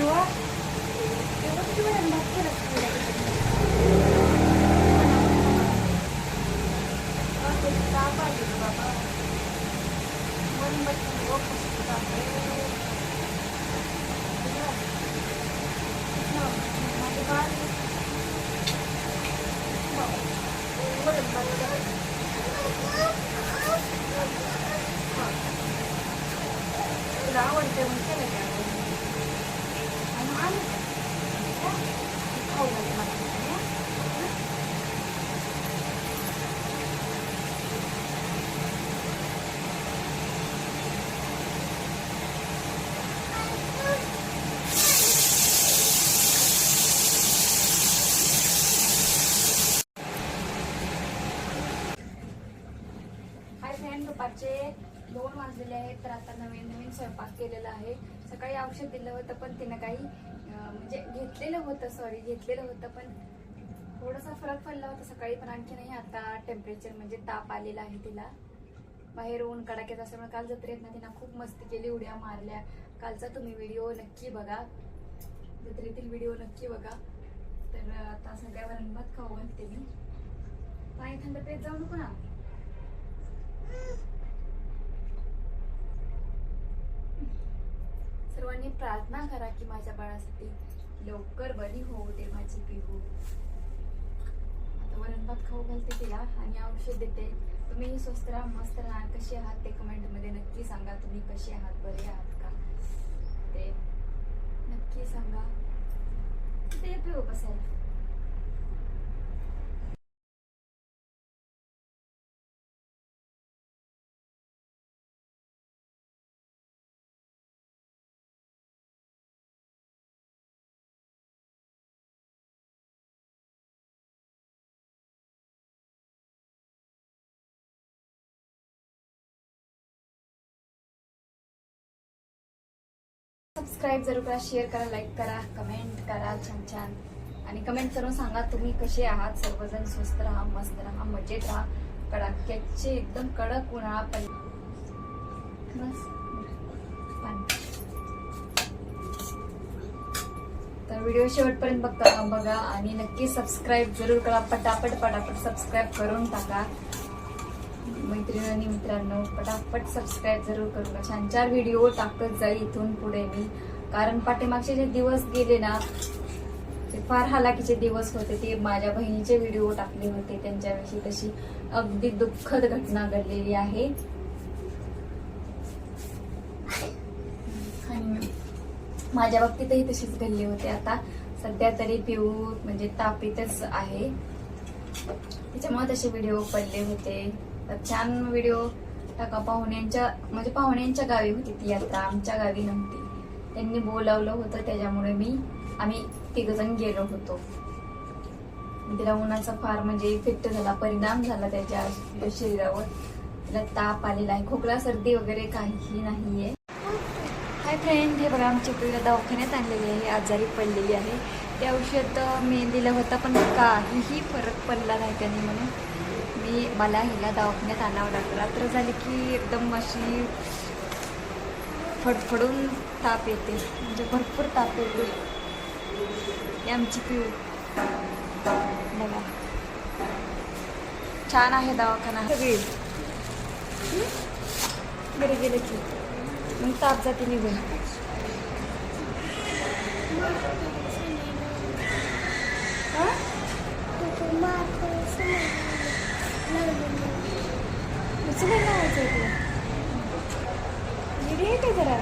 किंवा तेव्हा किती वेळा भात केला ताप आली रे बाबा मन बसलं वापस ताप माझे बाळ बरं बरं तुला आवडते म्हणून केलं का आणि आम्ही खाऊ घालते मला हाय फ्रेंड दुपारचे दोन वाजलेले आहेत तर आता नवीन नवीन स्वयंपाक केलेला आहे. सकाळी औषध दिलं होतं पण तिनं काही म्हणजे घेतलेलं होतं सॉरी घेतलेलं होतं पण थोडासा फरक पडला होता सकाळी पण आणखी नाही आता टेम्परेचर म्हणजे ताप आलेला आहे तिला. बाहेर ऊन कडाक्यात असल्यामुळे काल जत्रेत ना तिनं खूप मस्ती केली उड्या मारल्या. कालचा तुम्ही व्हिडिओ नक्की बघा. जत्रेतील व्हिडिओ नक्की बघा. तर आता सगळ्या वरणभात खाऊ घालते मी. पाणी थंड पेत जाऊ नको ना. सर्वांनी प्रार्थना करा की माझ्या बाळासाठी लवकर बरी होऊ दे माझी पिहू. आता वरण भात खाऊ घालते तिला आणि औषध देते. तुम्ही स्वस्त राहा मस्त राहा कशी आहात ते कमेंटमध्ये नक्की सांगा. तुम्ही कशी आहात बरे आहात का? ते नक्की सांगा. ते पिऊ बसायला. सबस्क्राईब जरूर करा शेअर करा लाईक करा कमेंट करा छान छान. आणि कमेंट करून सांगा तुम्ही कसे आहात. सर्वजण स्वस्त राहा मस्त राहा मजेत राहा. कडाक्याचे एकदम कडक उन्हाळा पण तर व्हिडिओ शेवटपर्यंत बघता बघा आणि नक्की सबस्क्राईब जरूर करा. पटापट पटापट सबस्क्राईब करून टाका. मैत्रिणी मित्रांनो पटापट सबस्क्राईब जरूर करू नका. छान चार व्हिडिओ टाकत जाईल इथून पुढे मी. कारण पाठीमागचे जे दिवस गेले ना ते फार हालाकीचे दिवस होते. ते माझ्या बहिणीचे व्हिडिओ टाकले होते त्यांच्याविषयी. तशी अगदी दुःखद घटना घडलेली आहे. आणि माझ्या बाबतीतही तशीच घडली होती. आता सध्या तरी पिऊ म्हणजे तापीतच आहे. त्याच्यामुळे तसे व्हिडिओ पडले होते. तर छान व्हिडिओ टाका. पाहुण्यांच्या म्हणजे पाहुण्यांच्या गावी होती ती आता. आमच्या गावी नव्हती. त्यांनी बोलावलं होतं त्याच्यामुळे मी आम्ही तिघजण गेलो होतो. तिला उन्हाचा फार म्हणजे इफेक्ट झाला परिणाम झाला त्याच्या शरीरावर. तिला ताप आलेला आहे. खोकला सर्दी वगैरे काहीही नाहीये. हाय फ्रेंड हे बघा आमच्या पिढीला दवाखान्यात आणलेली आहे. आजारी पडलेली आहे. ते औषध मी दिलं होतं पण काहीही फरक पडला नाही त्यांनी म्हणून. मी मला हिला दवाखान्यात आणावं लागलं. रात्र झाली की एकदम अशी फडफडून ताप येते. म्हणजे भरपूर ताप येते. आमची पिऊ बघा. छान आहे दवाखाना. सगळी. बरे गेले की. मग ताप जाते निघून. हा? लावायचं जरा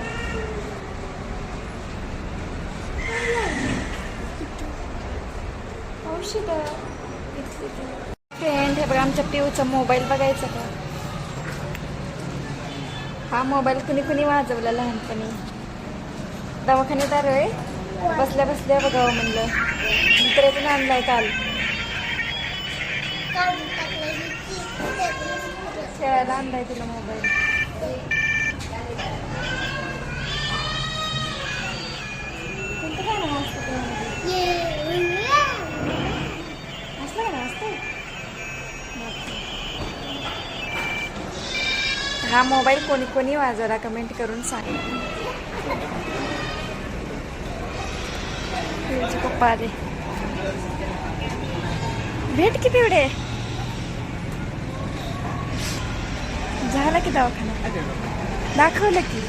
औषध फ्रेंड हे बघा आमच्या पिऊचा मोबाईल बघायचा का हा मोबाईल कुणी कुणी वाजवला लहानपणी दवाखान्यात आलो आहे बसल्या बसल्या बघावं म्हणलं मित्रातून आणलाय काल खेळायला आणलाय तिला मोबाईल कोणतं गाणं वाजतं त्यामध्ये? असलं गाणं वाजतंय? हा मोबाईल कोणी कोणी वाजवला कमेंट करून सांग. पिऊचे पप्पा आले. भेट किती एवढे झाला की दवाखाना दाखवलं की.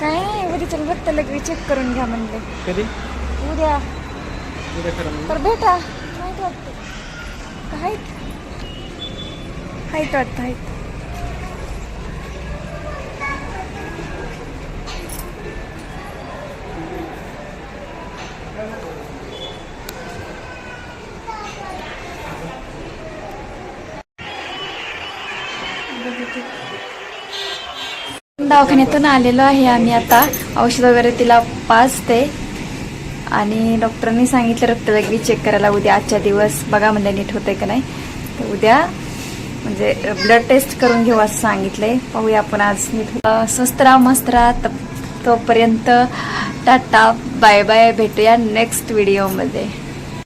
काय उद्या चल बघता लगेच चेक करून घ्या म्हणले. कधी? उद्या. तर भेटा. माहीत वाटतं. काय हाईट वाटतं हाईट दवाखान्यातून आलेलो आहे आम्ही आता. औषध वगैरे तिला पाचते आणि डॉक्टरांनी सांगितलं रक्त चेक करायला उद्या आजच्या दिवस. बघा म्हणजे नीट होते का नाही. तर उद्या म्हणजे ब्लड टेस्ट करून घेऊ असं सांगितलंय. पाहूया आपण आज नीट हो- स्वस्त राहा मस्त राहा. तोपर्यंत टाटा बाय बाय भेटूया नेक्स्ट व्हिडिओमध्ये